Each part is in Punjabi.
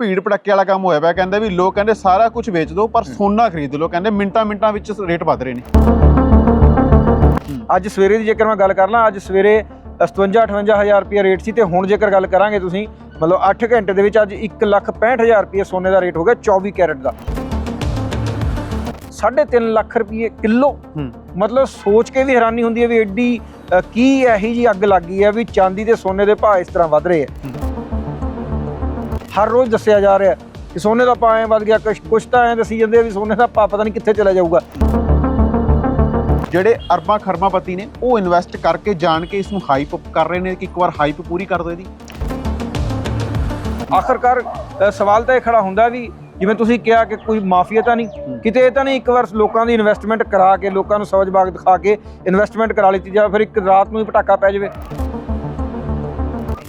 ਭੀੜ ਭੜੱਕੇ ਵਾਲਾ ਕੰਮ ਹੋਇਆ ਪਿਆ ਕਹਿੰਦੇ ਵੀ ਲੋਕ ਕਹਿੰਦੇ ਸਾਰਾ ਕੁਝ ਵੇਚ ਦਿਓ ਪਰ ਸੋਨਾ ਖਰੀਦ ਲਓ ਕਹਿੰਦੇ ਮਿੰਟਾਂ ਮਿੰਟਾਂ ਵਿੱਚ ਰੇਟ ਵਧ ਰਹੇ ਨੇ। ਅੱਜ ਸਵੇਰੇ ਦੀ ਜੇਕਰ ਮੈਂ ਗੱਲ ਕਰ ਲਾਂ ਅੱਜ ਸਵੇਰੇ 57 58000 ਰੁਪਏ ਰੇਟ ਸੀ ਤੇ ਹੁਣ ਜੇਕਰ ਗੱਲ ਕਰਾਂਗੇ ਤੁਸੀਂ ਮਤਲਬ 8 ਘੰਟੇ ਦੇ ਵਿੱਚ ਅੱਜ 165000 ਰੁਪਏ ਸੋਨੇ ਦਾ ਰੇਟ ਹੋ ਗਿਆ 24 ਕੈਰਟ ਦਾ। 3.5 ਲੱਖ ਰੁਪਏ ਕਿਲੋ। ਮਤਲਬ ਸੋਚ ਕੇ ਵੀ ਹੈਰਾਨੀ ਹੁੰਦੀ ਹੈ ਵੀ ਐਡੀ ਕੀ ਇਹੀ ਜੀ ਅੱਗ ਲੱਗੀ ਹੈ ਵੀ ਚਾਂਦੀ ਤੇ ਸੋਨੇ ਦੇ ਭਾਅ ਇਸ ਤਰ੍ਹਾਂ ਵਧ ਰਹੇ ਹੈ। ਹਰ ਰੋਜ਼ ਦੱਸਿਆ ਜਾ ਰਿਹਾ ਕਿ ਸੋਨੇ ਦਾ ਐ ਵਧ ਗਿਆ ਕੁਛ ਕੁਛ ਤਾਂ ਐ ਦੱਸੀ ਜਾਂਦੇ ਆ ਵੀ ਸੋਨੇ ਦਾ ਭਾਅ ਪਤਾ ਨਹੀਂ ਕਿੱਥੇ ਚਲਾ ਜਾਊਗਾ। ਜਿਹੜੇ ਅਰਬਾਂ ਖਰਮਾਪਤੀ ਨੇ ਉਹ ਇਨਵੈਸਟ ਕਰਕੇ ਜਾਣ ਕੇ ਇਸ ਨੂੰ ਹਾਈਪ ਕਰ ਰਹੇ ਨੇ ਕਿ ਇੱਕ ਵਾਰ ਹਾਈਪ ਪੂਰੀ ਕਰ ਦਿਓ ਇਹਦੀ। ਆਖਰਕਾਰ ਸਵਾਲ ਤਾਂ ਇਹ ਖੜਾ ਹੁੰਦਾ ਵੀ ਜਿਵੇਂ ਤੁਸੀਂ ਕਿਹਾ ਕਿ ਕੋਈ ਮਾਫੀਆ ਤਾਂ ਨਹੀਂ ਕਿਤੇ ਇਹ ਤਾਂ ਨਹੀਂ ਇੱਕ ਵਾਰ ਲੋਕਾਂ ਦੀ ਇਨਵੈਸਟਮੈਂਟ ਕਰਾ ਕੇ ਲੋਕਾਂ ਨੂੰ ਸਬਜ਼ ਬਾਗ ਦਿਖਾ ਕੇ ਇਨਵੈਸਟਮੈਂਟ ਕਰਾ ਲਈ ਜਾਂ ਫਿਰ ਇੱਕ ਰਾਤ ਨੂੰ ਹੀ ਪਟਾਕਾ ਪੈ ਜਾਵੇ।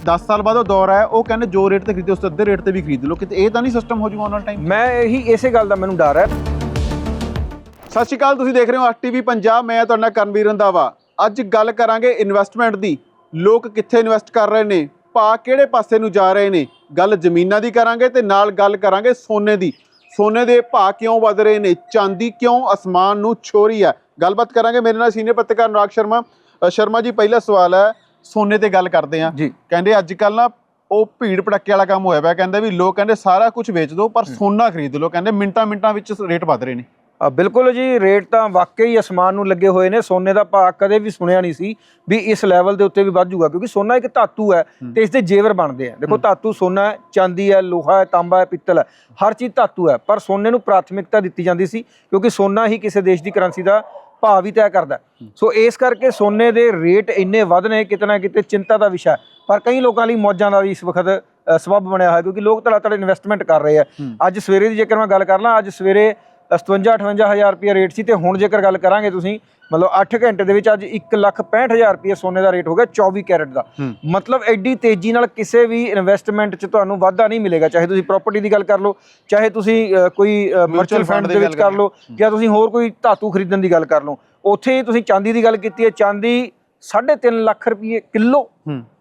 10 ਸਾਲ ਬਾਅਦ ਉਹ ਦੌਰ ਆਇਆ ਉਹ ਕਹਿੰਦੇ ਜੋ ਰੇਟ ਤੇ ਖਰੀਦੇ ਉਸ ਤੋਂ ਅੱਧੇ ਰੇਟ ਤੇ ਵੀ ਖਰੀਦ ਲਓ। ਕਿਤੇ ਇਹ ਤਾਂ ਨਹੀਂ ਸਿਸਟਮ ਹੋ ਜਾਊਗਾ ਆਉਣ ਵਾਲਾ ਟਾਈਮ ਮੈਂ ਇਹੀ ਇਸੇ ਗੱਲ ਦਾ ਮੈਨੂੰ ਡਰ ਹੈ। ਸਤਿ ਸ਼੍ਰੀ ਅਕਾਲ ਤੁਸੀਂ ਦੇਖ ਰਹੇ ਹੋ ਆਰਟੀਵੀ ਪੰਜਾਬ। ਮੈਂ ਤੁਹਾਡਾ ਕਰਨਵੀਰ ਰੰਧਾਵਾ। ਅੱਜ ਗੱਲ ਕਰਾਂਗੇ ਇਨਵੈਸਟਮੈਂਟ ਦੀ। ਲੋਕ ਕਿੱਥੇ ਇਨਵੈਸਟ ਕਰ ਰਹੇ ਨੇ? ਭਾ ਕਿਹੜੇ ਪਾਸੇ ਨੂੰ ਜਾ ਰਹੇ ਨੇ? ਗੱਲ ਜ਼ਮੀਨਾਂ ਦੀ ਕਰਾਂਗੇ ਤੇ ਨਾਲ ਗੱਲ ਕਰਾਂਗੇ ਸੋਨੇ ਦੀ। ਸੋਨੇ ਦੇ ਭਾਅ ਕਿਉਂ ਵਧ ਰਹੇ ਨੇ? ਚਾਂਦੀ ਕਿਉਂ ਅਸਮਾਨ ਨੂੰ ਛੋ ਰਹੀ ਹੈ? ਗੱਲਬਾਤ ਕਰਾਂਗੇ। ਮੇਰੇ ਨਾਲ ਸੀਨੀਅਰ ਪੱਤਰਕਾਰ ਅਨੁਰਾਗ ਸ਼ਰਮਾ। ਸ਼ਰਮਾ ਜੀ ਪਹਿਲਾ ਸਵਾਲ ਹੈ ਸੋਨੇ ਤੇ ਗੱਲ ਕਰਦੇ ਜੀ। ਕਹਿੰਦੇ ਅੱਜ ਕੱਲ ਨਾ ਉਹ ਭੀੜ ਭੜੱਕੇ ਵਾਲਾ ਕੰਮ ਹੋਇਆ ਪਿਆ। ਕਹਿੰਦੇ ਵੀ ਲੋਕ ਕਹਿੰਦੇ ਸਾਰਾ ਕੁਝ ਵੇਚ ਦਿਓ ਪਰ ਸੋਨਾ ਖਰੀਦ ਲਓ। ਕਹਿੰਦੇ ਮਿੰਟਾਂ ਮਿੰਟਾਂ ਵਿੱਚ ਰੇਟ ਵਧ ਰਹੇ ਨੇ। ਬਿਲਕੁਲ ਜੀ ਰੇਟ ਤਾਂ ਵਾਕਈ ਅਸਮਾਨ ਨੂੰ ਲੱਗੇ ਹੋਏ ਨੇ। ਸੋਨੇ ਦਾ ਭਾਅ ਕਦੇ ਵੀ ਸੁਣਿਆ ਨਹੀਂ ਸੀ ਵੀ ਇਸ ਲੈਵਲ ਦੇ ਉੱਤੇ ਵੀ ਵੱਧ ਜਾਊਗਾ ਕਿਉਂਕਿ ਸੋਨਾ ਇੱਕ ਧਾਤੂ ਹੈ ਤੇ ਇਸ ਦੇ ਜੇਵਰ ਬਣਦੇ ਆ। ਦੇਖੋ ਧਾਤੂ ਸੋਨਾ ਹੈ ਚਾਂਦੀ ਹੈ ਲੋਹਾ ਹੈ ਤਾਂਬਾ ਹੈ ਪਿੱਤਲ ਹੈ ਹਰ ਚੀਜ਼ ਧਾਤੂ ਹੈ। ਪਰ ਸੋਨੇ ਨੂੰ ਪ੍ਰਾਥਮਿਕਤਾ ਦਿੱਤੀ ਜਾਂਦੀ ਸੀ ਕਿਉਂਕਿ ਸੋਨਾ ਹੀ ਕਿਸੇ ਦੇਸ਼ ਦੀ ਕਰੰਸੀ ਦਾ ਭਾਅ ਵੀ ਤੈਅ ਕਰਦਾ। ਸੋ ਇਸ ਕਰਕੇ ਸੋਨੇ ਦੇ ਰੇਟ ਇੰਨੇ ਵੱਧ ਨੇ ਕਿਤੇ ਨਾ ਕਿਤੇ ਚਿੰਤਾ ਦਾ ਵਿਸ਼ਾ। ਪਰ ਕਈ ਲੋਕਾਂ ਲਈ ਮੌਜਾਂ ਦਾ ਵੀ ਇਸ ਵਕਤ ਸਬੱਬ ਬਣਿਆ ਹੋਇਆ ਕਿਉਂਕਿ ਲੋਕ ਧੜਾ ਧੜ ਇਨਵੈਸਟਮੈਂਟ ਕਰ ਰਹੇ ਆ ਅੱਜ ਸਵੇਰੇ ਦੀ ਜੇਕਰ ਮੈਂ ਗੱਲ ਕਰ ਲਾਂ ਅੱਜ ਸਵੇਰੇ 57 58000 ਰੁਪਏ ਰੇਟ ਸੀ ਤੇ ਹੁਣ ਜੇਕਰ ਗੱਲ ਕਰਾਂਗੇ ਤੁਸੀਂ ਮਤਲਬ 8 ਘੰਟੇ ਦੇ ਵਿੱਚ ਅੱਜ 165000 ਰੁਪਏ ਸੋਨੇ ਦਾ ਰੇਟ ਹੋ ਗਿਆ 24 ਕੈਰਟ ਦਾ। ਮਤਲਬ ਐਡੀ ਤੇਜ਼ੀ ਨਾਲ ਕਿਸੇ ਵੀ ਇਨਵੈਸਟਮੈਂਟ 'ਚ ਤੁਹਾਨੂੰ ਵਾਧਾ ਨਹੀਂ ਮਿਲੇਗਾ ਚਾਹੇ ਤੁਸੀਂ ਪ੍ਰਾਪਰਟੀ ਦੀ ਗੱਲ ਕਰ ਲਓ ਚਾਹੇ ਤੁਸੀਂ ਕੋਈ ਮਰਚਲ ਫੰਡ ਦੇ ਵਿੱਚ ਕਰ ਲਓ ਜਾਂ ਤੁਸੀਂ ਹੋਰ ਕੋਈ ਧਾਤੂ ਖਰੀਦਣ ਦੀ ਗੱਲ ਕਰ ਲਓ ਉੱਥੇ ਤੁਸੀਂ ਚਾਂਦੀ ਦੀ ਗੱਲ ਕੀਤੀ ਹੈ ਚਾਂਦੀ 3.5 ਲੱਖ ਰੁਪਏ ਕਿਲੋ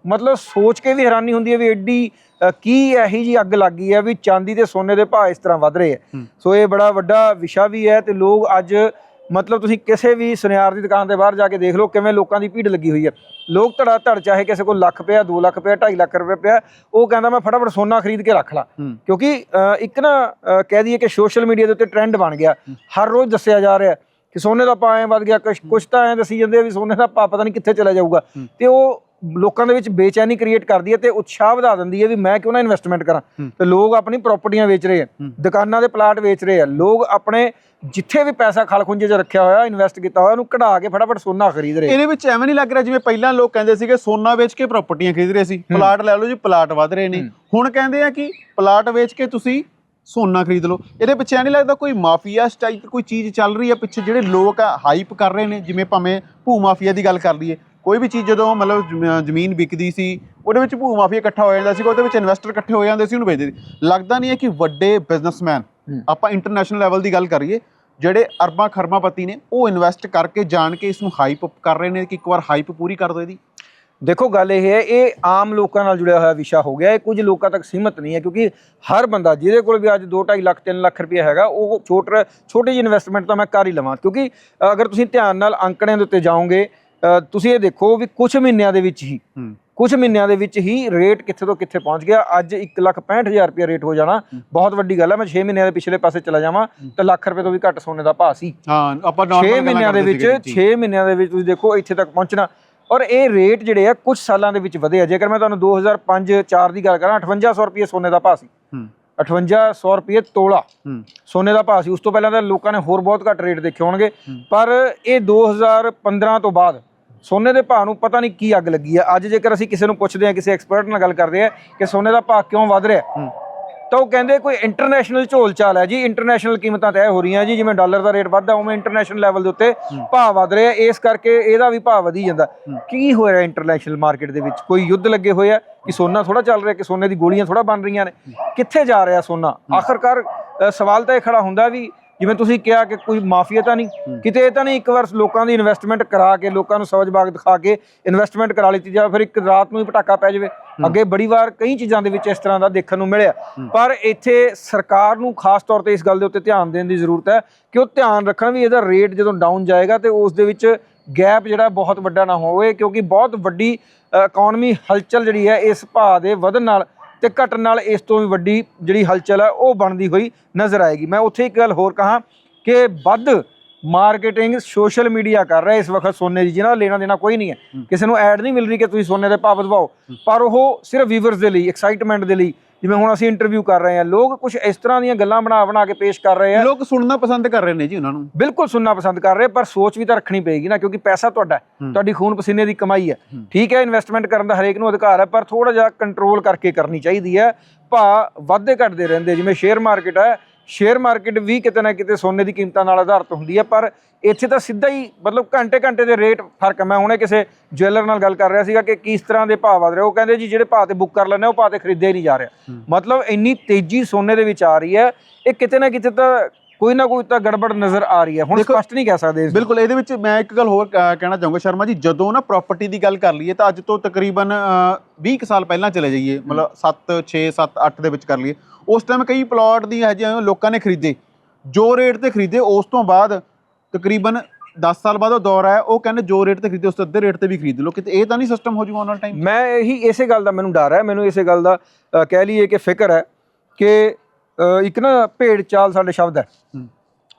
ਮਤਲਬ ਸੋਚ ਕੇ ਵੀ ਹੈਰਾਨੀ ਹੁੰਦੀ ਹੈ ਵੀ ਐਡੀ ਕੀ ਇਹੀ ਜੀ ਅੱਗ ਲੱਗੀ ਹੈ ਵੀ ਚਾਂਦੀ ਤੇ ਸੋਨੇ ਦੇ ਭਾਅ ਇਸ ਤਰ੍ਹਾਂ ਵਧ ਰਹੇ ਹੈ। ਸੋ ਇਹ ਬੜਾ ਵੱਡਾ ਵਿਸ਼ਾ ਵੀ ਹੈ ਤੇ ਲੋਕ ਅੱਜ ਮਤਲਬ ਤੁਸੀਂ ਕਿਸੇ ਵੀ ਸੁਨਿਆਰ ਦੀ ਦੁਕਾਨ ਦੇ ਬਾਹਰ ਜਾ ਕੇ ਦੇਖ ਲਓ ਕਿਵੇਂ ਲੋਕਾਂ ਦੀ ਭੀੜ ਲੱਗੀ ਹੋਈ ਹੈ। ਲੋਕ ਧੜਾ ਧੜ ਚਾਹੇ ਕਿਸੇ ਕੋਲ ਲੱਖ ਪਿਆ 2 ਲੱਖ ਪਿਆ 2.5 ਲੱਖ ਰੁਪਏ ਪਿਆ ਉਹ ਕਹਿੰਦਾ ਮੈਂ ਫਟਾਫਟ ਸੋਨਾ ਖਰੀਦ ਕੇ ਰੱਖ ਲਾ। ਕਿਉਂਕਿ ਇੱਕ ਨਾ ਕਹਿ ਦਈਏ ਕਿ ਸੋਸ਼ਲ ਮੀਡੀਆ ਦੇ ਉੱਤੇ ਟ੍ਰੈਂਡ ਬਣ ਗਿਆ। ਹਰ ਰੋਜ਼ ਦੱਸਿਆ ਜਾ ਰਿਹਾ ਕਿ ਸੋਨੇ ਦਾ ਭਾਅ ਐ ਵੱਧ ਗਿਆ ਕੁਛ ਤਾਂ ਐ ਦੱਸੀ ਜਾਂਦੇ ਆ ਵੀ ਸੋਨੇ ਦਾ ਭਾਅ ਪਤਾ ਨਹੀਂ ਕਿੱਥੇ ਚਲਾ ਜਾਊਗਾ। ਤੇ ਉਹ ਲੋਕਾਂ ਦੇ ਵਿੱਚ ਬੇਚੈਨੀ ਕ੍ਰੀਏਟ ਕਰਦੀ ਹੈ ਤੇ ਉਤਸ਼ਾਹ ਵਧਾ ਦਿੰਦੀ ਹੈ ਵੀ ਮੈਂ ਕਿਉਂ ਨਾ ਇਨਵੈਸਟਮੈਂਟ ਕਰਾਂ। ਤੇ ਲੋਕ ਆਪਣੀ ਪ੍ਰਾਪਰਟੀਆਂ ਵੇਚ ਰਹੇ ਆ ਦੁਕਾਨਾਂ ਦੇ ਪਲਾਟ ਵੇਚ ਰਹੇ ਆ। ਲੋਕ ਆਪਣੇ ਜਿੱਥੇ ਵੀ ਪੈਸਾ ਖਲਖੁੰਝੇ 'ਚ ਰੱਖਿਆ ਹੋਇਆ ਇਨਵੈਸਟ ਕੀਤਾ ਹੋਇਆ ਉਹਨੂੰ ਕਢਾ ਕੇ ਫਟਾਫਟ ਸੋਨਾ ਖਰੀਦ ਰਹੇ। ਇਹਦੇ ਵਿੱਚ ਐਵੇਂ ਨਹੀਂ ਲੱਗ ਰਿਹਾ ਜਿਵੇਂ ਪਹਿਲਾਂ ਲੋਕ ਕਹਿੰਦੇ ਸੀਗੇ ਸੋਨਾ ਵੇਚ ਕੇ ਪ੍ਰਾਪਰਟੀਆਂ ਖਰੀਦ ਰਹੇ ਸੀ। ਪਲਾਟ ਲੈ ਲਓ ਜੀ ਪਲਾਟ ਵਧ ਰਹੇ ਨੇ। ਹੁਣ ਕਹਿੰਦੇ ਆ ਕਿ ਪਲਾਟ ਵੇਚ ਕੇ ਤੁਸੀਂ ਸੋਨਾ ਖਰੀਦ ਲਓ। ਇਹਦੇ ਪਿੱਛੇ ਐ ਨਹੀਂ ਲੱਗਦਾ ਕੋਈ ਮਾਫੀਆ ਸਟਾਈਲ ਕੋਈ ਚੀਜ਼ ਚੱਲ ਰਹੀ ਹੈ ਪਿੱਛੇ ਜਿਹੜੇ ਲੋਕ ਆ ਹਾਈਪ ਕਰ ਰਹੇ ਨੇ ਜਿਵੇਂ ਭਾਵੇਂ ਭੂ ਮਾਫੀਆ ਦੀ ਗੱਲ ਕਰ ਲਈਏ। ਕੋਈ ਵੀ ਚੀਜ਼ ਜਦੋਂ ਮਤਲਬ ਜ਼ਮ- ਜ਼ਮੀਨ ਵਿਕਦੀ ਸੀ ਉਹਦੇ ਵਿੱਚ ਭੂ ਮਾਫੀਆ ਇਕੱਠਾ ਹੋ ਜਾਂਦਾ ਸੀ ਉਹਦੇ ਵਿੱਚ ਇਨਵੈਸਟਰ ਇਕੱਠੇ ਹੋ ਜਾਂਦੇ ਸੀ ਉਹਨੂੰ ਵੇਚਦੇ ਸੀ। ਲੱਗਦਾ ਨਹੀਂ ਹੈ ਕਿ ਵੱਡੇ ਬਿਜ਼ਨਸਮੈਨ ਆਪਾਂ ਇੰਟਰਨੈਸ਼ਨਲ ਲੈਵਲ ਦੀ ਗੱਲ ਕਰੀਏ ਜਿਹੜੇ ਅਰਬਾਂ ਖਰਮਾਪਤੀ ਨੇ ਉਹ ਇਨਵੈਸਟ ਕਰਕੇ ਜਾਣ ਕੇ ਇਸ ਨੂੰ ਹਾਈਪ ਅਪ ਕਰ ਰਹੇ ਨੇ ਕਿ ਇੱਕ ਵਾਰ ਹਾਈਪ ਪੂਰੀ ਕਰ ਦਿਓ ਇਹਦੀ। ਦੇਖੋ ਗੱਲ ਇਹ ਹੈ ਇਹ ਆਮ ਲੋਕਾਂ ਨਾਲ ਜੁੜਿਆ ਹੋਇਆ ਵਿਸ਼ਾ ਹੋ ਗਿਆ ਇਹ ਕੁਝ ਲੋਕਾਂ ਤੱਕ ਸੀਮਤ ਨਹੀਂ ਹੈ ਕਿਉਂਕਿ ਹਰ ਬੰਦਾ ਜਿਹਦੇ ਕੋਲ ਵੀ ਅੱਜ 2.5 ਲੱਖ 3 ਲੱਖ ਰੁਪਏ ਹੈਗਾ ਉਹ ਛੋਟਾ ਛੋਟੀ ਜਿਹੀ ਇਨਵੈਸਟਮੈਂਟ ਤਾਂ ਮੈਂ ਕਰ ਹੀ ਲਵਾਂ ਕਿਉਂਕਿ ਅਗਰ ਤੁਸੀਂ ਧਿਆਨ ਨਾਲ ਅੰਕੜਿਆਂ ਦੇ ਉੱਤੇ ਜਾਓਗੇ ਤੁਸੀਂ ਇਹ ਦੇਖੋ ਵੀ ਕੁਝ ਮਹੀਨਿਆਂ ਦੇ ਵਿੱਚ ਹੀ ਕੁਝ ਮਹੀਨਿਆਂ ਦੇ ਵਿੱਚ ਹੀ ਰੇਟ ਕਿੱਥੇ ਤੋਂ ਕਿੱਥੇ ਪਹੁੰਚ ਗਿਆ। ਅੱਜ 165000 ਰੁਪਏ ਰੇਟ ਹੋ ਜਾਣਾ। ਬਹੁਤ ਵੱਡੀ ਗੱਲ ਹੈ ਮੈਂ 6 ਮਹੀਨਿਆਂ ਦੇ ਪਿਛਲੇ ਪਾਸੇ ਚਲਾ ਜਾਵਾਂ ਤਾਂ ਲੱਖ ਰੁਪਏ ਤੋਂ ਵੀ ਘੱਟ ਸੋਨੇ ਦਾ ਭਾਅ ਸੀ। ਹਾਂ ਆਪਾਂ 6 ਨਾਰਮਲ ਮਹੀਨਿਆਂ ਦੇ ਵਿੱਚ 6 ਮਹੀਨਿਆਂ ਦੇ ਵਿੱਚ ਤੁਸੀਂ ਦੇਖੋ ਇੱਥੇ ਤੱਕ ਪਹੁੰਚਣਾ। ਔਰ ਇਹ ਰੇਟ ਜਿਹੜੇ ਆ ਕੁਝ ਸਾਲਾਂ ਦੇ ਵਿੱਚ ਵਧੇ ਆ। ਜੇਕਰ ਮੈਂ ਤੁਹਾਨੂੰ 2005-4 ਦੀ ਗੱਲ ਕਰਾਂ 5800 ਰੁਪਏ ਸੋਨੇ ਦਾ ਭਾਅ ਸੀ। ਹੂੰ। 5800 ਰੁਪਏ ਤੋਲਾ ਸੋਨੇ ਦਾ ਭਾਅ ਸੀ। ਉਸ ਤੋਂ ਪਹਿਲਾਂ ਤਾਂ ਲੋਕਾਂ ਨੇ ਹੋਰ ਬਹੁਤ ਘੱਟ ਰੇਟ ਦੇਖੇ ਹੋਣਗੇ। ਪਰ ਇਹ 2015 ਤੋਂ ਬਾਅਦ ਸੋਨੇ ਦੇ ਭਾਅ ਨੂੰ ਪਤਾ ਨਹੀਂ ਕੀ ਅੱਗ ਲੱਗੀ ਆ। ਅੱਜ ਜੇਕਰ ਅਸੀਂ ਕਿਸੇ ਨੂੰ ਪੁੱਛਦੇ ਆ ਕਿਸੇ ਐਕਸਪਰਟ ਨਾਲ ਗੱਲ ਕਰਦੇ ਆ ਕਿ ਸੋਨੇ ਦਾ ਭਾਅ ਕਿਉਂ ਵਧ ਰਿਹਾ ਤਾਂ ਉਹ ਕਹਿੰਦੇ ਕੋਈ ਇੰਟਰਨੈਸ਼ਨਲ ਝੋਲ ਚਾਲ ਹੈ ਜੀ। ਇੰਟਰਨੈਸ਼ਨਲ ਕੀਮਤਾਂ ਤੈਅ ਹੋ ਰਹੀਆਂ ਜੀ ਜਿਵੇਂ ਡਾਲਰ ਦਾ ਰੇਟ ਵੱਧਦਾ ਉਵੇਂ ਇੰਟਰਨੈਸ਼ਨਲ ਲੈਵਲ ਦੇ ਉੱਤੇ ਭਾਅ ਵਧ ਰਿਹਾ। ਇਸ ਕਰਕੇ ਇਹਦਾ ਵੀ ਭਾਅ ਵਧੀ ਜਾਂਦਾ। ਕੀ ਹੋ ਰਿਹਾ ਇੰਟਰਨੈਸ਼ਨਲ ਮਾਰਕੀਟ ਦੇ ਵਿੱਚ? ਕੋਈ ਯੁੱਧ ਲੱਗੇ ਹੋਏ ਆ ਕਿ ਸੋਨਾ ਥੋੜਾ ਚੱਲ ਰਿਹਾ ਕਿ ਸੋਨੇ ਦੀ ਗੋਲੀਆਂ ਥੋੜਾ ਬਣ ਰਹੀਆਂ ਨੇ? ਕਿੱਥੇ ਜਾ ਰਿਹਾ ਸੋਨਾ? ਆਖਰਕਾਰ ਸਵਾਲ ਤਾਂ ਇਹ ਖੜਾ ਹੁੰਦਾ ਵੀ ਜਿਵੇਂ ਤੁਸੀਂ ਕਿਹਾ ਕਿ ਕੋਈ ਮਾਫੀਆ ਤਾਂ ਨਹੀਂ ਕਿਤੇ ਇਹ ਤਾਂ ਨਹੀਂ ਇੱਕ ਵਾਰ ਲੋਕਾਂ ਦੀ ਇਨਵੈਸਟਮੈਂਟ ਕਰਾ ਕੇ ਲੋਕਾਂ ਨੂੰ ਸਬਜ਼ ਬਾਗ ਦਿਖਾ ਕੇ ਇਨਵੈਸਟਮੈਂਟ ਕਰਾ ਲਈ ਜਾਂ ਫਿਰ ਇੱਕ ਰਾਤ ਨੂੰ ਹੀ ਪਟਾਕਾ ਪੈ ਜਾਵੇ। ਅੱਗੇ ਬੜੀ ਵਾਰ ਕਈ ਚੀਜ਼ਾਂ ਦੇ ਵਿੱਚ ਇਸ ਤਰ੍ਹਾਂ ਦਾ ਦੇਖਣ ਨੂੰ ਮਿਲਿਆ। ਪਰ ਇੱਥੇ ਸਰਕਾਰ ਨੂੰ ਖਾਸ ਤੌਰ ਤੇ ਇਸ ਗੱਲ ਦੇ ਉੱਤੇ ਧਿਆਨ ਦੇਣ ਦੀ ਜ਼ਰੂਰਤ ਹੈ ਕਿ ਉਹ ਧਿਆਨ ਰੱਖਣ ਵੀ ਇਹਦਾ ਰੇਟ ਜਦੋਂ ਡਾਊਨ ਜਾਏਗਾ ਤੇ ਉਸ ਦੇ ਵਿੱਚ ਗੈਪ ਜਿਹੜਾ ਬਹੁਤ ਵੱਡਾ ਨਾ ਹੋਵੇ ਕਿਉਂਕਿ ਬਹੁਤ ਵੱਡੀ ਇਕਨੋਮੀ ਹਲਚਲ ਜਿਹੜੀ ਹੈ ਇਸ ਭਾਅ ਦੇ ਵਧਣ ਨਾਲ ਤੇ ਘਟਣ ਨਾਲ ਇਸ ਤੋਂ ਵੀ ਵੱਡੀ ਜਿਹੜੀ ਹਲਚਲ ਹੈ ਉਹ ਬਣਦੀ ਹੋਈ ਨਜ਼ਰ ਆਏਗੀ। ਮੈਂ ਉੱਥੇ ਇੱਕ ਗੱਲ ਹੋਰ ਕਹਾਂ ਕਿ ਵੱਧ ਮਾਰਕੀਟਿੰਗ ਸੋਸ਼ਲ ਮੀਡੀਆ ਕਰ ਰਿਹਾ ਇਸ ਵਕਤ ਸੋਨੇ ਦੀ ਜਿਹਨਾਂ ਲੈਣਾ ਦੇਣਾ ਕੋਈ ਨਹੀਂ ਹੈ। ਕਿਸੇ ਨੂੰ ਐਡ ਨਹੀਂ ਮਿਲ ਰਹੀ ਕਿ ਤੁਸੀਂ ਸੋਨੇ ਦੇ ਭਾਅ ਵਧਵਾਓ। ਪਰ ਉਹ ਸਿਰਫ ਵੀਵਰਸ ਦੇ ਲਈ ਐਕਸਾਈਟਮੈਂਟ ਦੇ ਲਈ ਜਿਵੇਂ ਹੁਣ ਅਸੀਂ ਇੰਟਰਵਿਊ ਕਰ ਰਹੇ ਹਾਂ ਲੋਕ ਕੁਝ ਇਸ ਤਰ੍ਹਾਂ ਦੀਆਂ ਗੱਲਾਂ ਬਣਾ ਬਣਾ ਕੇ ਪੇਸ਼ ਕਰ ਰਹੇ ਆ। ਲੋਕ ਸੁਣਨਾ ਪਸੰਦ ਕਰ ਰਹੇ ਨੇ ਜੀ ਉਹਨਾਂ ਨੂੰ। ਬਿਲਕੁਲ ਸੁਣਨਾ ਪਸੰਦ ਕਰ ਰਹੇ ਪਰ ਸੋਚ ਵੀ ਤਾਂ ਰੱਖਣੀ ਪਏਗੀ ਨਾ ਕਿਉਂਕਿ ਪੈਸਾ ਤੁਹਾਡਾ ਤੁਹਾਡੀ ਖੂਨ ਪਸੀਨੇ ਦੀ ਕਮਾਈ ਹੈ। ਠੀਕ ਹੈ ਇਨਵੈਸਟਮੈਂਟ ਕਰਨ ਦਾ ਹਰੇਕ ਨੂੰ ਅਧਿਕਾਰ ਹੈ ਪਰ ਥੋੜਾ ਜਿਹਾ ਕੰਟਰੋਲ ਕਰਕੇ ਕਰਨੀ ਚਾਹੀਦੀ ਹੈ। ਭਾ ਵਾਧੇ ਘਟਦੇ ਰਹਿੰਦੇ ਜਿਵੇਂ ਸ਼ੇਅਰ ਮਾਰਕੀਟ ਹੈ ਸ਼ੇਅਰ ਮਾਰਕੀਟ ਵੀ ਕਿਤੇ ਨਾ ਕਿਤੇ ਸੋਨੇ ਦੀ ਕੀਮਤਾਂ ਨਾਲ ਆਧਾਰਿਤ ਹੁੰਦੀ ਹੈ ਪਰ ਇੱਥੇ ਤਾਂ ਸਿੱਧਾ ਹੀ ਮਤਲਬ ਘੰਟੇ ਘੰਟੇ ਦੇ ਰੇਟ ਫ਼ਰਕ ਮੈਂ ਹੁਣੇ ਕਿਸੇ ਜੁਐਲਰ ਨਾਲ ਗੱਲ ਕਰ ਰਿਹਾ ਸੀਗਾ ਕਿ ਕਿਸ ਤਰ੍ਹਾਂ ਦੇ ਭਾਅ ਵਧ ਰਹੇ ਉਹ ਕਹਿੰਦੇ ਜੀ ਜਿਹੜੇ ਭਾਅ ਤੇ ਬੁੱਕ ਕਰ ਲੈਂਦੇ ਉਹ ਭਾਅ ਤੇ ਖਰੀਦਿਆ ਹੀ ਨਹੀਂ ਜਾ ਰਿਹਾ। ਮਤਲਬ ਇੰਨੀ ਤੇਜ਼ੀ ਸੋਨੇ ਦੇ ਵਿੱਚ ਆ ਰਹੀ ਹੈ। ਇਹ ਕਿਤੇ ਨਾ ਕਿਤੇ ਤਾਂ ਕੋਈ ਨਾ ਕੋਈ ਤਾਂ ਗੜਬੜ ਨਜ਼ਰ ਆ ਰਹੀ ਹੈ। ਹੁਣ ਸਪਸ਼ਟ ਨਹੀਂ ਕਹਿ ਸਕਦੇ ਇਸ। ਬਿਲਕੁਲ ਇਹਦੇ ਵਿੱਚ ਮੈਂ ਇੱਕ ਗੱਲ ਹੋਰ ਕਹਿਣਾ ਚਾਹੂੰਗਾ ਸ਼ਰਮਾ ਜੀ ਜਦੋਂ ਨਾ ਪ੍ਰਾਪਰਟੀ ਦੀ ਗੱਲ ਕਰ ਲਈਏ ਤਾਂ ਅੱਜ ਤੋਂ ਤਕਰੀਬਨ ਅਹ, 20 ਕੁ ਸਾਲ ਪਹਿਲਾਂ ਚਲੇ ਜਾਈਏ। ਮਤਲਬ 7 6 7 8 ਦੇ ਵਿੱਚ ਕਰ ਲਈਏ। ਉਸ ਟਾਈਮ ਕਈ ਪਲਾਟ ਦੀ ਹੈ ਜਿਵੇਂ ਲੋਕਾਂ ਨੇ ਖਰੀਦੇ। ਜੋ ਰੇਟ ਤੇ ਖਰੀਦੇ ਉਸ ਤੋਂ ਬਾਅਦ ਤਕਰੀਬਨ 10 ਸਾਲ ਬਾਅਦ ਉਹ ਦੌਰ ਆਇਆ ਉਹ ਕਹਿੰਦੇ ਜੋ ਰੇਟ ਤੇ ਖਰੀਦੇ ਉਸ ਤੋਂ ਅੱਧੇ ਰੇਟ ਤੇ ਵੀ ਖਰੀਦ ਲਓ। ਕਿਤੇ ਇਹ ਤਾਂ ਨਹੀਂ ਸਿਸਟਮ ਹੋ ਜੂਗਾ ਆਉਣ ਵਾਲਾ ਟਾਈਮ ਮੈਂ ਇਹੀ ਇਸੇ ਗੱਲ ਦਾ ਮੈਨੂੰ ਡਰ ਹੈ। ਮੈਨੂੰ ਇਸੇ ਗੱਲ ਦਾ ਕਹਿ ਲਈਏ ਕਿ ਫਿਕਰ ਹੈ ਕਿ ਇੱਕ ਨਾ ਭੇਡ ਚਾਲ ਸਾਡੇ ਸ਼ਬਦ ਹੈ।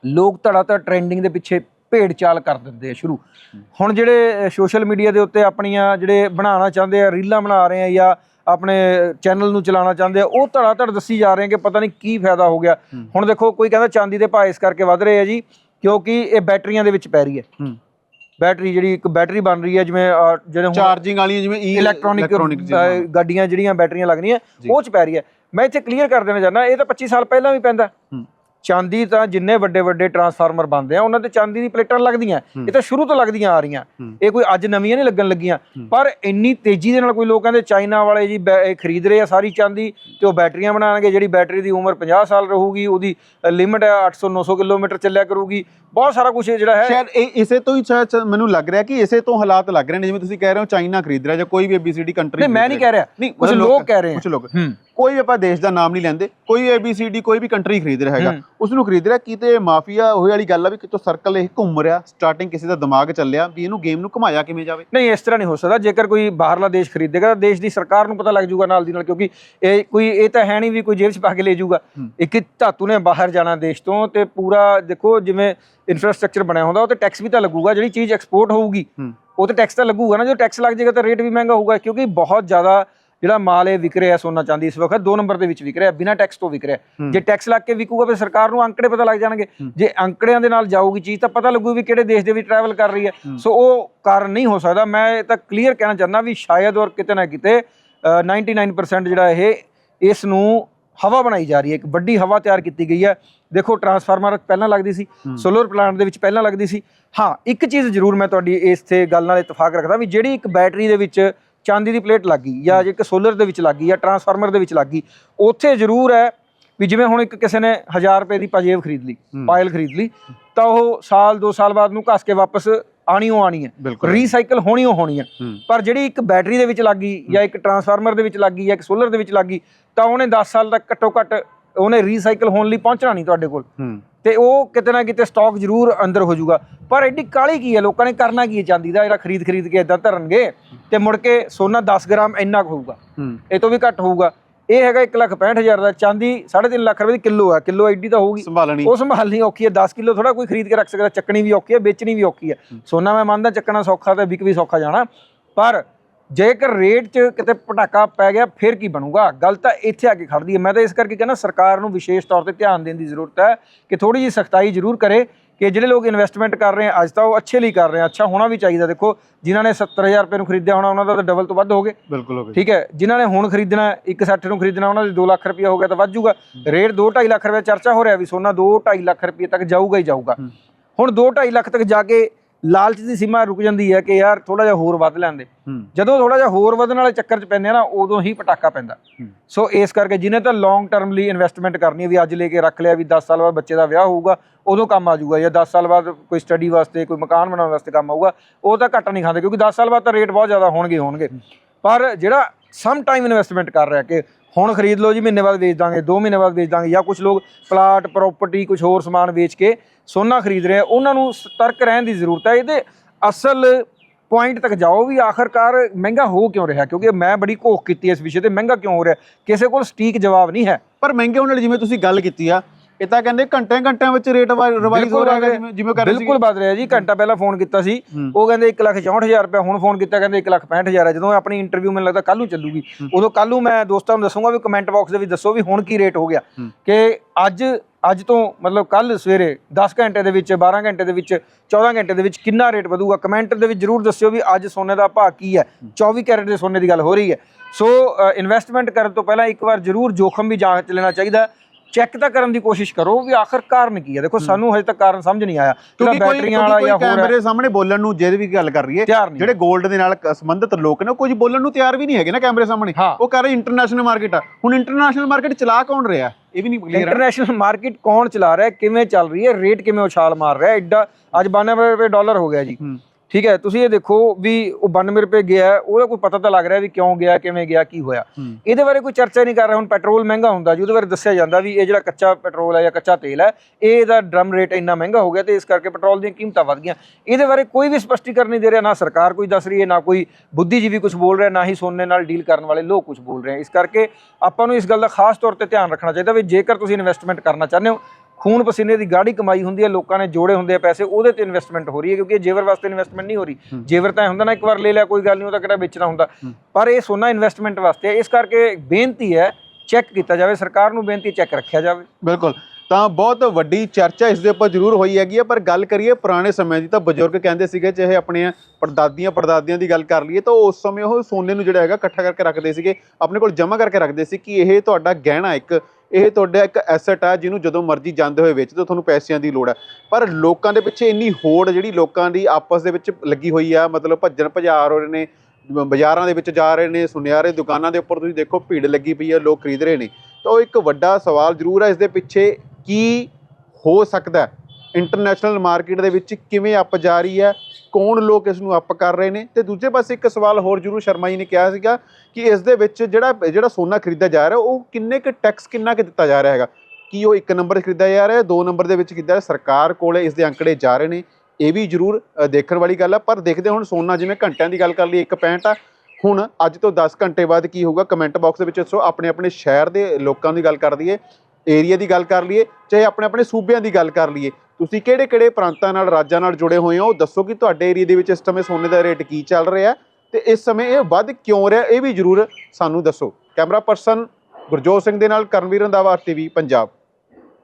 ਲੋਕ ਧੜਾ ਧੜ ਟ੍ਰੈਂਡਿੰਗ ਦੇ ਪਿੱਛੇ ਭੇਡ ਚਾਲ ਕਰ ਦਿੰਦੇ ਆ ਸ਼ੁਰੂ। ਹੁਣ ਜਿਹੜੇ ਸੋਸ਼ਲ ਮੀਡੀਆ ਦੇ ਉੱਤੇ ਆਪਣੀਆਂ ਜਿਹੜੇ ਬਣਾਉਣਾ ਚਾਹੁੰਦੇ ਆ ਰੀਲਾਂ ਬਣਾ ਰਹੇ ਆ ਜਾਂ ਆਪਣੇ ਚੈਨਲ ਨੂੰ ਚਲਾਉਣਾ ਚਾਹੁੰਦੇ ਆ ਉਹ ਧੜਾ ਧੜ ਦੱਸੀ ਜਾ ਰਹੇ ਕਿ ਪਤਾ ਨਹੀਂ ਕੀ ਫਾਇਦਾ ਹੋ ਗਿਆ। ਹੁਣ ਦੇਖੋ ਕੋਈ ਕਹਿੰਦਾ ਚਾਂਦੀ ਦੇ ਭਾਅ ਇਸ ਕਰਕੇ ਵਧ ਰਹੇ ਆ ਜੀ ਕਿਉਂਕਿ ਇਹ ਬੈਟਰੀਆਂ ਦੇ ਵਿੱਚ ਪੈ ਰਹੀ ਹੈ ਬੈਟਰੀ ਜਿਹੜੀ ਇੱਕ ਬੈਟਰੀ ਬਣ ਰਹੀ ਹੈ ਜਿਵੇਂ ਜਿਹੜੇ ਹੁਣ ਚਾਰਜਿੰਗ ਵਾਲੀਆਂ ਜਿਵੇਂ ਈ ਇਲੈਕਟ੍ਰੋਨਿਕ ਜੀ, ਹਾਂ। ਗੱਡੀਆਂ ਜਿਹੜੀਆਂ ਬੈਟਰੀਆਂ ਲੱਗਦੀਆਂ ਜੀ। ਉਹ ਚ ਪੈ ਰਹੀ ਹੈ ਮੈਂ ਇੱਥੇ ਕਲੀਅਰ ਕਰ ਦੇਣਾ ਚਾਹੁੰਦਾ ਇਹ ਤਾਂ 25 ਸਾਲ ਪਹਿਲਾਂ ਵੀ ਪੈਂਦਾ। ਚਾਂਦੀ ਤਾਂ ਜਿੰਨੇ ਵੱਡੇ ਵੱਡੇ ਟਰਾਂਸਫਾਰਮਰ ਬਣਦੇ ਆ ਉਹਨਾਂ ਤੇ ਚਾਂਦੀ ਦੀ ਪਲੇਟਾਂ ਲੱਗਦੀਆਂ। ਇਹ ਤਾਂ ਸ਼ੁਰੂ ਤੋਂ ਲੱਗਦੀਆਂ ਆ ਰਹੀਆਂ। ਇਹ ਕੋਈ ਅੱਜ ਨਵੀਆਂ ਨਹੀਂ ਲੱਗਣ ਲੱਗੀਆਂ। ਪਰ ਇੰਨੀ ਤੇਜ਼ੀ ਦੇ ਨਾਲ ਕੋਈ ਲੋਕ ਕਹਿੰਦੇ ਚਾਈਨਾ ਵਾਲੇ ਜੀ ਇਹ ਖਰੀਦ ਰਹੇ ਆ ਸਾਰੀ ਚਾਂਦੀ ਤੇ ਉਹ ਬੈਟਰੀਆਂ ਬਣਾਉਣਗੇ ਜਿਹੜੀ ਬੈਟਰੀ ਦੀ ਉਮਰ 50 ਸਾਲ ਰਹੂਗੀ ਉਹਦੀ ਲਿਮਿਟ ਹੈ 800 900 ਕਿਲੋਮੀਟਰ ਚੱਲਿਆ ਕਰੂਗੀ। ਬਹੁਤ ਸਾਰਾ ਕੁਝ ਜਿਹੜਾ ਹੈ। ਸ਼ਾਇਦ ਇਹ ਇਸੇ ਤੋਂ ਹੀ ਮੈਨੂੰ ਲੱਗ ਰਿਹਾ ਕਿ ਇਸੇ ਤੋਂ ਹਾਲਾਤ ਲੱਗ ਰਹੇ ਨੇ ਜਿਵੇਂ ਤੁਸੀਂ ਕਹਿ ਰਹੇ ਹੋ ਚਾਈਨਾ ਖਰੀਦ ਰਿਹਾ ਜਾਂ ਕੋਈ ਵੀ ABCD ਕੰਟਰੀ ਨਹੀਂ ਮੈਂ ਨਹੀਂ ਕਹਿ ਰਿਹਾ। ਨਹੀਂ ਕੁਝ ਲੋਕ ਕਹਿ ਰਹੇ ਆ। ਕੁਝ ਲੋਕ। ਕੋਈ ਵੀ ਆਪਾਂ ਦੇਸ਼ ਦਾ ਨਾਮ ਨਹੀਂ ਲੈਂਦੇ ਕੋਈ ABCD ਕੋਈ ਵੀ ਕੰਟਰੀ ਖਰੀਦ ਰਿਹਾ ਹੈਗਾ। ਉਸ ਨੂੰ ਖਰੀਦ ਰਿਹਾ ਕਿਤੇ ਮਾਫੀਆ ਹੋਈ ਵਾਲੀ ਗੱਲ ਆ ਵੀ ਕਿਤੋਂ ਸਰਕਲ ਇਹ ਘੁੰਮ ਰਿਹਾ ਸਟਾਰਟਿੰਗ ਕਿਸੇ ਦਾ ਦਿਮਾਗ ਚੱਲਿਆ ਵੀ ਇਹਨੂੰ ਗੇਮ ਨੂੰ ਘੁਮਾਇਆ ਕਿਵੇਂ ਜਾਵੇ ਨਹੀਂ ਇਸ ਤਰ੍ਹਾਂ ਨਹੀਂ ਹੋ ਸਕਦਾ ਜੇਕਰ ਕੋਈ ਬਾਹਰਲਾ ਦੇਸ਼ ਖਰੀਦੇਗਾ ਤਾਂ ਦੇਸ਼ ਦੀ ਸਰਕਾਰ ਨੂੰ ਪਤਾ ਲੱਗ ਜਾਊਗਾ ਨਾਲ ਦੀ ਨਾਲ ਕਿਉਂਕਿ ਇਹ ਕੋਈ ਇਹ ਤਾਂ ਹੈ ਨਹੀਂ ਵੀ ਕੋਈ ਜੇਬ 'ਚ ਪਾ ਕੇ ਲੈ ਜਾਊਗਾ। ਇੱਕ ਧਾਤੂ ਨੇ ਬਾਹਰ ਜਾਣਾ ਦੇਸ਼ ਤੋਂ ਤੇ ਪੂਰਾ ਦੇਖੋ ਜਿਵੇਂ ਇਨਫਰਾਸਟ੍ਰਕਚਰ ਬਣਿਆ ਹੁੰਦਾ ਉਹ ਤੇ ਟੈਕਸ ਵੀ ਤਾਂ ਲੱਗੂਗਾ ਜਿਹੜੀ ਚੀਜ਼ ਐਕਸਪੋਰਟ ਹੋਊਗੀ। ਉਹ ਤੇ ਟੈਕਸ ਤਾਂ ਲੱਗੂਗਾ ਨਾ ਜੋ ਟੈਕਸ ਲੱਗ ਜਾਏਗਾ ਤਾਂ ਰੇਟ ਵੀ ਮਹਿੰਗਾ ਹੋਊਗਾ ਕਿਉਂਕਿ ਬਹੁਤ ਜ਼ਿਆਦਾ ਜਿਹੜਾ ਮਾਲ ਇਹ ਵਿਕ ਰਿਹਾ ਸੋਨਾ ਚਾਂਦੀ ਇਸ ਵਕਤ ਦੋ ਨੰਬਰ ਦੇ ਵਿੱਚ ਵਿਕ ਰਿਹਾ ਬਿਨਾਂ ਟੈਕਸ ਤੋਂ ਵਿਕ ਰਿਹਾ। ਜੇ ਟੈਕਸ ਲੱਗ ਕੇ ਵਿਕੂਗਾ ਫਿਰ ਸਰਕਾਰ ਨੂੰ ਅੰਕੜੇ ਪਤਾ ਲੱਗ ਜਾਣਗੇ। ਜੇ ਅੰਕੜਿਆਂ ਦੇ ਨਾਲ ਜਾਊਗੀ ਚੀਜ਼ ਤਾਂ ਪਤਾ ਲੱਗੂ ਵੀ ਕਿਹੜੇ ਦੇਸ਼ ਦੇ ਵਿੱਚ ਟਰੈਵਲ ਕਰ ਰਹੀ ਹੈ। ਸੋ ਉਹ ਕਾਰਨ ਨਹੀਂ ਹੋ ਸਕਦਾ ਮੈਂ ਇਹ ਤਾਂ ਕਲੀਅਰ ਕਹਿਣਾ ਚਾਹੁੰਦਾ ਵੀ ਸ਼ਾਇਦ ਔਰ ਕਿਤੇ ਨਾ ਕਿਤੇ ਅ, 99% ਜਿਹੜਾ ਇਹ ਇਸ ਨੂੰ ਹਵਾ ਬਣਾਈ ਜਾ ਰਹੀ ਹੈ ਇੱਕ ਵੱਡੀ ਹਵਾ ਤਿਆਰ ਕੀਤੀ ਗਈ ਹੈ ਦੇਖੋ ਟਰਾਂਸਫਾਰਮਰ ਪਹਿਲਾਂ ਲੱਗਦੀ ਸੀ। ਸੋਲਰ ਪਲਾਂਟ ਦੇ ਵਿੱਚ ਪਹਿਲਾਂ ਲੱਗਦੀ ਸੀ ਹਾਂ ਇੱਕ ਚੀਜ਼ ਜ਼ਰੂਰ ਮੈਂ ਤੁਹਾਡੀ ਇਸ ਤੇ ਗੱਲ ਨਾਲ ਇਤਫਾਕ ਰੱਖਦਾ ਵੀ ਜਿਹੜੀ ਇੱਕ ਬੈਟਰੀ ਦੇ ਵਿੱਚ ਚਾਂਦੀ ਦੀ ਪਲੇਟ ਲੱਗੀ ਜਾਂ ਜੇ ਇੱਕ ਸੋਲਰ ਦੇ ਵਿੱਚ ਲੱਗੀ ਜਾਂ ਟਰਾਂਸਫਾਰਮਰ ਦੇ ਵਿੱਚ ਲੱਗੀ ਉੱਥੇ ਜ਼ਰੂਰ ਹੈ ਵੀ ਜਿਵੇਂ ਹੁਣ ਇੱਕ ਕਿਸੇ ਨੇ 1000 ਰੁਪਏ ਦੀ ਪਜੇਬ ਖਰੀਦ ਲਈ। ਪਾਇਲ ਖਰੀਦ ਲਈ ਤਾਂ ਉਹ ਸਾਲ 2 ਸਾਲ ਬਾਅਦ ਨੂੰ ਘਸ ਕੇ ਵਾਪਸ ਆਣੀ ਓ ਆਣੀ ਹੈ ਰੀਸਾਈਕਲ ਹੋਣੀ ਓ ਹੋਣੀ ਹੈ। ਪਰ ਜਿਹੜੀ ਇੱਕ ਬੈਟਰੀ ਦੇ ਵਿੱਚ ਲੱਗੀ ਜਾਂ ਇੱਕ ਟਰਾਂਸਫਾਰਮਰ ਦੇ ਵਿੱਚ ਲੱਗੀ ਜਾਂ ਇੱਕ ਸੋਲਰ ਦੇ ਵਿੱਚ ਲੱਗੀ ਤਾਂ ਉਹਨੇ 10 ਸਾਲ ਤੱਕ ਘੱਟੋ ਘੱਟ ਉਹਨੇ ਰੀਸਾਈਕਲ ਹੋਣ ਲਈ ਪਹੁੰਚਣਾ ਨਹੀਂ ਤੁਹਾਡੇ ਕੋਲ। ਤੇ ਉਹ ਕਿਤੇ ਨਾ ਕਿਤੇ ਸਟਾਕ ਜ਼ਰੂਰ ਅੰਦਰ ਹੋ ਜਾਊਗਾ। ਪਰ ਐਡੀ ਕਾਲੀ ਕੀ ਹੈ? ਲੋਕਾਂ ਨੇ ਕਰਨਾ ਕੀ ਹੈ? ਚਾਂਦੀ ਦਾ ਜਿਹੜਾ ਖਰੀਦ ਖਰੀਦ ਕੇ ਇਦਾਂ ਧਰਨਗੇ ਤੇ ਮੁੜ ਕੇ ਸੋਨਾ 10 ਗ੍ਰਾਮ ਇੰਨਾ ਹੋਊਗਾ। ਇਹ ਤੋਂ ਵੀ ਘੱਟ ਹੋਊਗਾ। ਇਹ ਹੈਗਾ 1,65,000 ਦਾ। ਚਾਂਦੀ 3.5 ਲੱਖ ਰੁਪਏ ਦੀ ਕਿਲੋ ਹੈ ਕਿਲੋ ਐਡੀ ਤਾਂ ਹੋਊਗੀ। ਸੰਭਾਲਣੀ। ਉਹ ਸੰਭਾਲਣੀ ਔਖੀ ਹੈ। 10 ਕਿਲੋ ਥੋੜਾ ਕੋਈ ਖਰੀਦ ਕੇ ਰੱਖ ਸਕਦਾ। ਚੱਕਣੀ ਵੀ ਔਖੀ ਹੈ ਵੇਚਣੀ ਵੀ ਔਖੀ ਹੈ। ਸੋਨਾ ਮੈਂ ਮੰਨਦਾ ਚੱਕਣਾ ਸੌਖਾ ਤੇ ਵਿਕ ਵੀ ਸੌਖਾ ਜਾਣਾ। ਪਰ ਜੇਕਰ ਰੇਟ 'ਚ ਕਿਤੇ ਪਟਾਕਾ ਪੈ ਗਿਆ ਫਿਰ ਕੀ ਬਣੂਗਾ? ਗੱਲ ਤਾਂ ਇੱਥੇ ਆ ਕੇ ਖੜਦੀ ਹੈ। ਮੈਂ ਤਾਂ ਇਸ ਕਰਕੇ ਕਹਿੰਦਾ ਸਰਕਾਰ ਨੂੰ ਵਿਸ਼ੇਸ਼ ਤੌਰ ਤੇ ਧਿਆਨ ਦੇਣ ਦੀ ਜ਼ਰੂਰਤ ਹੈ ਕਿ ਥੋੜੀ ਜਿਹੀ ਸਖਤਾਈ ਜ਼ਰੂਰ ਕਰੇ ਕਿ ਜਿਹੜੇ ਲੋਕ ਇਨਵੈਸਟਮੈਂਟ ਕਰ ਰਹੇ ਆ ਅੱਜ ਤਾਂ ਉਹ ਅੱਛੇ ਲਈ ਕਰ ਰਹੇ ਆ। ਅੱਛਾ ਹੋਣਾ ਵੀ ਚਾਹੀਦਾ। ਦੇਖੋ ਜਿਨ੍ਹਾਂ ਨੇ 70000 ਰੁਪਏ ਨੂੰ ਖਰੀਦਿਆ ਹੋਣਾ ਉਹਨਾਂ ਦਾ ਤਾਂ ਡਬਲ ਤੋਂ ਵੱਧ ਹੋ ਗਏ। ਬਿਲਕੁਲ ਹੋ ਗਈ ਠੀਕ ਹੈ ਜਿਨ੍ਹਾਂ ਨੇ ਹੁਣ ਖਰੀਦਣਾ 160 ਨੂੰ ਖਰੀਦਣਾ ਉਹਨਾਂ ਦੇ 2 ਲੱਖ ਰੁਪਏ ਹੋ ਗਿਆ ਤਾਂ ਵੱਧ ਜਾਊਗਾ। ਰੇਟ 2.5 ਲੱਖ ਰੁਪਏ ਚਰਚਾ ਹੋ ਰਿਹਾ ਵੀ ਸੋਨਾ 2.5 ਲੱਖ ਰੁਪਏ ਤੱਕ ਜਾਊਗਾ ਹੀ ਜਾਊਗਾ। ਹੁਣ 2.5 ਲੱਖ ਤੱਕ ਜਾ ਕੇ ਲਾਲਚ ਦੀ ਸੀਮਾ ਰੁਕ ਜਾਂਦੀ ਹੈ ਕਿ ਯਾਰ ਥੋੜਾ ਜਿਹਾ ਹੋਰ ਵੱਧ ਲੈਂਦੇ ਜਦੋਂ ਥੋੜਾ ਜਿਹਾ ਹੋਰ ਵਧਣ ਵਾਲੇ ਚੱਕਰ 'ਚ ਪੈਂਦੇ ਆ ਨਾ ਉਦੋਂ ਹੀ ਪਟਾਕਾ ਪੈਂਦਾ। ਸੋ ਇਸ ਕਰਕੇ ਜਿਹਨੇ ਤਾਂ ਲੌਂਗ ਟਰਮ ਲਈ ਇਨਵੈਸਟਮੈਂਟ ਕਰਨੀ ਹੈ ਵੀ ਅੱਜ ਲੈ ਕੇ ਰੱਖ ਲਿਆ ਵੀ 10 ਸਾਲ ਬਾਅਦ ਬੱਚੇ ਦਾ ਵਿਆਹ ਹੋਊਗਾ ਉਦੋਂ ਕੰਮ ਆ ਜਾਊਗਾ। ਜਾਂ 10 ਸਾਲ ਬਾਅਦ ਕੋਈ ਸਟੱਡੀ ਵਾਸਤੇ ਕੋਈ ਮਕਾਨ ਬਣਾਉਣ ਵਾਸਤੇ ਕੰਮ ਆਊਗਾ ਉਹ ਤਾਂ ਘੱਟ ਨਹੀਂ ਖਾਂਦੇ ਕਿਉਂਕਿ 10 ਸਾਲ ਬਾਅਦ ਤਾਂ ਰੇਟ ਬਹੁਤ ਜ਼ਿਆਦਾ ਹੋਣਗੇ ਹੋਣਗੇ। ਪਰ ਜਿਹੜਾ ਸਮ ਟਾਈਮ ਇਨਵੈਸਟਮੈਂਟ ਕਰ ਰਿਹਾ ਕਿ ਹੁਣ ਖਰੀਦ ਲਓ ਜੀ, ਮਹੀਨੇ ਬਾਅਦ ਵੇਚ ਦਾਂਗੇ 2 ਮਹੀਨੇ ਬਾਅਦ ਵੇਚ ਦਾਂਗੇ, ਜਾਂ ਕੁਝ ਲੋਕ ਪਲਾਟ ਪ੍ਰਾਪਰਟੀ ਕੁਝ ਹੋਰ ਸਮਾਨ ਵੇਚ ਕੇ ਸੋਨਾ ਖਰੀਦ ਰਹੇ ਆ, ਉਹਨਾਂ ਨੂੰ ਸਤਰਕ ਰਹਿਣ ਦੀ ਜ਼ਰੂਰਤ ਹੈ ਇਹਦੇ ਅਸਲ ਪੁਆਇੰਟ ਤੱਕ ਜਾਓ ਵੀ ਆਖਰਕਾਰ ਮਹਿੰਗਾ ਹੋ ਕਿਉਂ ਰਿਹਾ? ਕਿਉਂਕਿ ਮੈਂ ਬੜੀ ਘੋਖ ਕੀਤੀ ਇਸ ਵਿਸ਼ੇ ਤੇ, ਮਹਿੰਗਾ ਕਿਉਂ ਹੋ ਰਿਹਾ? ਕਿਸੇ ਕੋਲ ਸਟੀਕ ਜਵਾਬ ਨਹੀਂ ਹੈ। ਪਰ ਮਹਿੰਗੇ ਹੋਣ ਵਾਲੀ, ਜਿਵੇਂ ਤੁਸੀਂ ਗੱਲ ਕੀਤੀ ਆ ਇਹ ਤਾਂ ਕਹਿੰਦੇ ਘੰਟੇ ਘੰਟਿਆਂ ਵਿੱਚ ਰੇਟ ਰਿਵਾਈਜ਼ ਹੋ ਰਿਹਾ ਹੈਗਾ ਜਿਵੇਂ ਜਿਵੇਂ ਕਰ ਰਹੇ ਸੀ ਬਿਲਕੁਲ ਵੱਧ ਰਿਹਾ ਜੀ। ਘੰਟਾ ਪਹਿਲਾਂ ਫੋਨ ਕੀਤਾ ਸੀ। ਉਹ ਕਹਿੰਦੇ 164000 ਰੁਪਏ ਹੁਣ ਫੋਨ ਕੀਤਾ ਕਹਿੰਦੇ 165000 ਹੈ ਜਦੋਂ ਆਪਣੀ ਇੰਟਰਵਿਊ ਮੈਨੂੰ ਲੱਗਦਾ ਕੱਲ ਨੂੰ ਚੱਲੂਗੀ। ਉਦੋਂ ਕੱਲ ਨੂੰ ਮੈਂ ਦੋਸਤਾਂ ਨੂੰ ਦੱਸੂਗਾ ਵੀ ਕਮੈਂਟ ਬਾਕਸ ਦੇ ਵਿੱਚ ਦੱਸੋ ਵੀ ਹੁਣ ਕੀ ਰੇਟ ਹੋ ਗਿਆ। ਕਿ ਅੱਜ ਅੱਜ ਤੋਂ ਮਤਲਬ ਕੱਲ ਸਵੇਰੇ 10 ਘੰਟੇ ਦੇ ਵਿੱਚ 12 ਘੰਟੇ ਦੇ ਵਿੱਚ 14 ਘੰਟੇ ਦੇ ਵਿੱਚ ਕਿੰਨਾ ਰੇਟ ਵਧੂਗਾ? ਕਮੈਂਟ ਦੇ ਵਿੱਚ ਜਰੂਰ ਦੱਸਿਓ ਵੀ ਅੱਜ ਸੋਨੇ ਦਾ ਭਾਅ ਕੀ ਹੈ। 24 ਕੈਰਟ ਦੇ ਸੋਨੇ ਦੀ ਗੱਲ ਹੋ ਰਹੀ ਹੈ। ਸੋ ਇਨਵੈਸਟਮੈਂਟ ਕਰਨ ਤੋਂ ਪਹਿਲਾਂ ਇੱਕ ਵਾਰ ਜਰੂਰ ਜੋਖਮ ਵੀ ਜਾਂਚ ਲੈਣਾ ਚਾਹੀਦਾ। ਚੈੱਕ ਤਾਂ ਕਰਨ ਦੀ ਕੋਸ਼ਿਸ਼ ਕਰੋ ਵੀ ਆਖਰ ਕਾਰਨ ਕੀ ਹੈ ਦੇਖੋ ਸਾਨੂੰ ਹਜੇ ਤੱਕ ਕਾਰਨ ਸਮਝ ਨਹੀਂ ਆਇਆ। ਕਿਉਂਕਿ ਬੈਟਰੀਆਂ ਵਾਲਾ ਜਾਂ ਹੋਰ ਹੈ ਕੈਮਰੇ ਸਾਹਮਣੇ ਬੋਲਣ ਨੂੰ ਜਿਹਦੇ ਵੀ ਗੱਲ ਕਰ ਰਹੀ ਹੈ ਜਿਹੜੇ 골ਡ ਦੇ ਨਾਲ ਸੰਬੰਧਿਤ ਲੋਕ ਨੇ ਉਹ ਕੁਝ ਬੋਲਣ ਨੂੰ ਤਿਆਰ ਵੀ ਨਹੀਂ ਹੈਗੇ ਨਾ ਕੈਮਰੇ ਸਾਹਮਣੇ। ਉਹ ਕਰ ਰਹੇ ਇੰਟਰਨੈਸ਼ਨਲ ਮਾਰਕੀਟ ਆ। ਹੁਣ ਇੰਟਰਨੈਸ਼ਨਲ ਮਾਰਕੀਟ ਚਲਾ ਕੌਣ ਰਿਹਾ? ਇਹ ਵੀ ਨਹੀਂ ਕਲੀਅਰ ਇੰਟਰਨੈਸ਼ਨਲ ਮਾਰਕੀਟ ਕੌਣ ਚਲਾ ਰਿਹਾ? ਕਿਵੇਂ ਚੱਲ ਰਹੀ ਹੈ? ਰੇਟ ਕਿਵੇਂ ਉਛਾਲ ਮਾਰ ਰਿਹਾ? ਐਡਾ ਅੱਜ 92 ਰੁਪਏ ਡਾਲਰ ਹੋ ਗਿਆ ਜੀ। ਠੀਕ ਹੈ ਤੁਸੀਂ ਇਹ ਦੇਖੋ ਵੀ ਉਹ 92 ਰੁਪਏ ਗਿਆ ਉਹਦਾ ਕੋਈ ਪਤਾ ਤਾਂ ਲੱਗ ਰਿਹਾ ਵੀ ਕਿਉਂ ਗਿਆ ਕਿਵੇਂ ਗਿਆ ਕੀ ਹੋਇਆ। ਇਹਦੇ ਬਾਰੇ ਕੋਈ ਚਰਚਾ ਨਹੀਂ ਕਰ ਰਿਹਾ ਹੁਣ ਪੈਟਰੋਲ ਮਹਿੰਗਾ ਹੁੰਦਾ ਜੀ ਉਹਦੇ ਬਾਰੇ ਦੱਸਿਆ ਜਾਂਦਾ ਵੀ ਇਹ ਜਿਹੜਾ ਕੱਚਾ ਪੈਟਰੋਲ ਹੈ ਜਾਂ ਕੱਚਾ ਤੇਲ ਹੈ ਇਹ ਇਹਦਾ ਡਰਮ ਰੇਟ ਇੰਨਾ ਮਹਿੰਗਾ ਹੋ ਗਿਆ ਤੇ ਇਸ ਕਰਕੇ ਪੈਟਰੋਲ ਦੀਆਂ ਕੀਮਤਾਂ ਵਧ ਗਈਆਂ। ਇਹਦੇ ਬਾਰੇ ਕੋਈ ਵੀ ਸਪਸ਼ਟੀਕਰਨ ਨਹੀਂ ਦੇ ਰਿਹਾ ਨਾ ਸਰਕਾਰ ਕੋਈ ਦੱਸ ਰਹੀ ਹੈ ਨਾ ਕੋਈ ਬੁੱਧੀਜੀਵੀ ਕੁਝ ਬੋਲ ਰਿਹਾ ਨਾ ਹੀ ਸੋਨੇ ਨਾਲ ਡੀਲ ਕਰਨ ਵਾਲੇ ਲੋਕ ਕੁਝ ਬੋਲ ਰਹੇ ਇਸ ਕਰਕੇ ਆਪਾਂ ਨੂੰ ਇਸ ਗੱਲ ਦਾ ਖਾਸ ਤੌਰ ਤੇ ਧਿਆਨ ਰੱਖਣਾ ਚਾਹੀਦਾ ਵੀ ਜੇਕਰ ਤੁਸੀਂ ਇਨਵੈਸਟਮੈਂਟ ਕਰਨਾ ਚਾਹੁੰਦੇ ਹੋ ਖੂਨ ਪਸੀਨੇ ਦੀ ਗਾੜੀ ਕਮਾਈ ਹੁੰਦੀ ਹੈ ਲੋਕਾਂ ਨੇ ਜੋੜੇ ਹੁੰਦੇ ਆ ਪੈਸੇ ਉਹਦੇ ਤੇ ਇਨਵੈਸਟਮੈਂਟ ਹੋ ਰਹੀ ਹੈ ਕਿਉਂਕਿ ਇਹ ਜੇਵਰ ਵਾਸਤੇ ਇਨਵੈਸਟਮੈਂਟ ਨਹੀਂ ਹੋ ਰਹੀ। ਜੇਵਰ ਤਾਂ ਹੁੰਦਾ ਨਾ ਇੱਕ ਵਾਰ ਲੈ ਲਿਆ ਕੋਈ ਗੱਲ ਨਹੀਂ ਉਹ ਤਾਂ ਕਿਹੜਾ ਵੇਚਣਾ ਹੁੰਦਾ। ਪਰ ਇਹ ਸੋਨਾ ਇਨਵੈਸਟਮੈਂਟ ਵਾਸਤੇ ਇਸ ਕਰਕੇ ਬੇਨਤੀ ਹੈ ਚੈੱਕ ਕੀਤਾ ਜਾਵੇ ਸਰਕਾਰ ਨੂੰ ਬੇਨਤੀ ਚੈੱਕ ਰੱਖਿਆ ਜਾਵੇ। ਬਿਲਕੁਲ। ਤਾਂ ਬਹੁਤ ਵੱਡੀ ਚਰਚਾ ਇਸ ਦੇ ਉੱਪਰ ਜ਼ਰੂਰ ਹੋਈ ਹੈਗੀ ਆ, ਪਰ ਗੱਲ ਕਰੀਏ ਪੁਰਾਣੇ ਸਮੇਂ ਦੀ ਤਾਂ ਬਜ਼ੁਰਗ ਕਹਿੰਦੇ ਸੀਗੇ ਚਾਹੇ ਆਪਣੇ ਪੜਦਾਦੀਆਂ ਪੜਦਾਦੀਆਂ ਦੀ ਗੱਲ ਕਰ ਲਈਏ ਤਾਂ ਉਸ ਸਮੇਂ ਉਹ ਸੋਨੇ ਨੂੰ ਜਿਹੜਾ ਹੈਗਾ ਇਕੱਠਾ ਕਰਕੇ ਰੱਖਦੇ ਸੀਗੇ, ਆਪਣੇ ਕੋਲ ਜਮ੍ਹਾਂ ਕਰਕੇ ਰੱਖਦੇ ਸੀ ਕਿ ਇਹ ਤੁਹਾਡਾ ਗਹਿਣਾ ਇੱਕ, ਇਹ ਤੁਹਾਡਾ ਇੱਕ ਐਸੈਟ ਆ ਜਿਹਨੂੰ ਜਦੋਂ ਮਰਜ਼ੀ ਜਾਂਦੇ ਹੋਏ ਵੇਚ ਦਿਓ ਤੁਹਾਨੂੰ ਪੈਸਿਆਂ ਦੀ ਲੋੜ ਹੈ ਪਰ ਲੋਕਾਂ ਦੇ ਪਿੱਛੇ ਇੰਨੀ ਹੋੜ ਜਿਹੜੀ ਲੋਕਾਂ ਦੀ ਆਪਸ ਦੇ ਵਿੱਚ ਲੱਗੀ ਹੋਈ ਆ, ਮਤਲਬ ਭੱਜਣ ਭਜਾ ਰਹੇ ਨੇ ਬਾਜ਼ਾਰਾਂ ਦੇ ਵਿੱਚ ਜਾ ਰਹੇ ਨੇ, ਸੁਨਿਆਰੇ ਦੁਕਾਨਾਂ ਦੇ ਉੱਪਰ ਤੁਸੀਂ ਦੇਖੋ ਭੀੜ ਲੱਗੀ ਪਈ ਹੈ ਲੋਕ ਖਰੀਦ ਰਹੇ ਨੇ। ਤਾਂ ਉਹ ਇੱਕ ਵੱਡਾ ਸਵਾਲ ਜ਼ਰੂਰ ਹੈ ਇਸ ਦੇ ਪਿੱਛੇ ਕੀ ਹੋ ਸਕਦਾ ਇੰਟਰਨੈਸ਼ਨਲ ਮਾਰਕੀਟ ਦੇ ਵਿੱਚ ਕਿਵੇਂ ਅੱਪ ਜਾ ਰਹੀ ਹੈ? ਕੌਣ ਲੋਕ ਇਸ ਨੂੰ ਅੱਪ ਕਰ ਰਹੇ ਨੇ? ਤੇ ਦੂਜੇ ਪਾਸੇ ਇੱਕ ਸਵਾਲ ਹੋਰ ਜ਼ਰੂਰ ਸ਼ਰਮਾ ਜੀ ਨੇ ਕਿਹਾ ਸੀਗਾ ਕਿ ਇਸ ਦੇ ਵਿੱਚ ਜਿਹੜਾ ਜਿਹੜਾ ਸੋਨਾ ਖਰੀਦਿਆ ਜਾ ਰਿਹਾ, ਉਹ ਕਿੰਨੇ ਕੁ ਟੈਕਸ ਕਿੰਨਾ ਕੁ ਦਿੱਤਾ ਜਾ ਰਿਹਾ ਹੈਗਾ? ਕੀ ਉਹ ਇੱਕ ਨੰਬਰ 'ਤੇ ਖਰੀਦਿਆ ਜਾ ਰਿਹਾ ਹੈ? ਦੋ ਨੰਬਰ ਦੇ ਵਿੱਚ ਖਰੀਦਿਆ ਸਰਕਾਰ ਕੋਲੇ ਇਸ ਦੇ ਅੰਕੜੇ ਜਾ ਰਹੇ ਨੇ? ਇਹ ਵੀ ਜ਼ਰੂਰ ਦੇਖਣ ਵਾਲੀ ਗੱਲ ਹੈ ਪਰ ਦੇਖਦੇ ਹੁਣ ਸੋਨਾ ਜਿਵੇਂ ਘੰਟਿਆਂ ਦੀ ਗੱਲ ਕਰ ਲਈ 1.65 ਆ। ਹੁਣ ਅੱਜ ਤੋਂ 10 ਘੰਟੇ ਬਾਅਦ ਕੀ ਹੋਊਗਾ? ਕਮੈਂਟ ਬਾਕਸ ਦੇ ਵਿੱਚ ਦੱਸੋ ਆਪਣੇ ਆਪਣੇ ਸ਼ਹਿਰ ਦੇ ਲੋਕਾਂ ਦੀ ਗੱਲ ਕਰ ਲਈਏ ਏਰੀਆ ਦੀ ਗੱਲ ਕਰ ਲਈਏ, ਚਾਹੇ ਆਪਣੇ ਆਪਣੇ ਸੂਬਿਆਂ ਦੀ ਗੱਲ ਕਰ ਲਈਏ, ਤੁਸੀਂ ਕਿਹੜੇ ਕਿਹੜੇ ਪ੍ਰਾਂਤਾਂ ਨਾਲ, ਰਾਜਾਂ ਨਾਲ ਜੁੜੇ ਹੋਏ ਹੋ? ਦੱਸੋ ਕਿ ਤੁਹਾਡੇ ਏਰੀਆ ਦੇ ਵਿੱਚ ਇਸ ਸਮੇਂ ਸੋਨੇ ਦਾ ਰੇਟ ਕੀ ਚੱਲ ਰਿਹਾ ਤੇ ਇਸ ਸਮੇਂ ਇਹ ਵੱਧ ਕਿਉਂ ਰਿਹਾ, ਇਹ ਵੀ ਜਰੂਰ ਸਾਨੂੰ ਦੱਸੋ। ਕੈਮਰਾ ਪਰਸਨ ਗੁਰਜੋਤ ਸਿੰਘ ਦੇ ਨਾਲ ਕਰਨਵੀਰ ਰੰਧਾਵਾ ਟੀਵੀ ਪੰਜਾਬ।